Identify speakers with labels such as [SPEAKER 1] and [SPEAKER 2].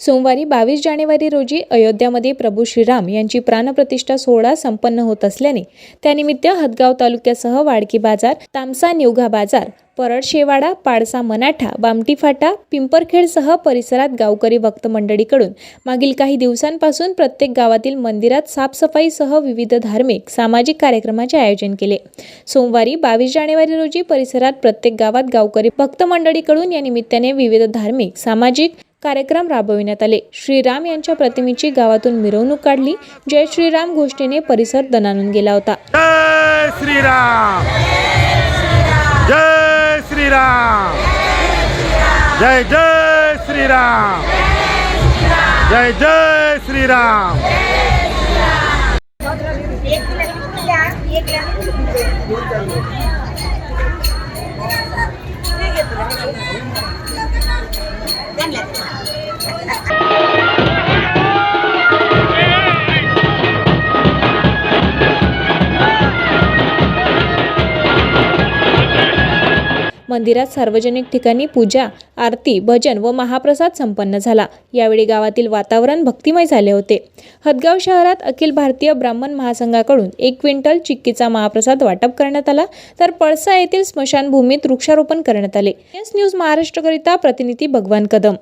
[SPEAKER 1] सोमवारी बावीस जानेवारी रोजी अयोध्यामध्ये प्रभू श्रीराम यांची प्राणप्रतिष्ठा सोहळा संपन्न होत असल्याने त्यानिमित्त हदगाव तालुक्यासह वाडकी बाजार तामसा निवघा बाजार परळ शेवाडा पाडसा मनाठा बामटी फाटा पिंपरखेडसह परिसरात गावकरी भक्त मंडळीकडून मागील काही दिवसांपासून प्रत्येक गावातील मंदिरात साफसफाईसह विविध धार्मिक सामाजिक कार्यक्रमाचे आयोजन केले. सोमवारी बावीस जानेवारी रोजी परिसरात प्रत्येक गावात गावकरी भक्त मंडळीकडून या निमित्ताने विविध धार्मिक सामाजिक कार्यक्रम राबविण्यात आले. श्रीराम यांच्या प्रतिमेची गावातून मिरवणूक काढली. जय श्रीराम गोष्टीने परिसर दणानून गेला होता.
[SPEAKER 2] जय श्रीराम. जय श्रीराम. जय जय श्रीराम. जय जय श्रीराम.
[SPEAKER 1] मंदिरात सार्वजनिक ठिकाणी पूजा आरती भजन व महाप्रसाद संपन्न झाला. यावेळी गावातील वातावरण भक्तिमय झाले होते. हदगाव शहरात अखिल भारतीय ब्राह्मण महासंघाकडून एक क्विंटल चिक्कीचा महाप्रसाद वाटप करण्यात आला. तर पळसा येथील स्मशानभूमीत वृक्षारोपण करण्यात आले. एस न्यूज महाराष्ट्रकरिता प्रतिनिधी भगवान कदम.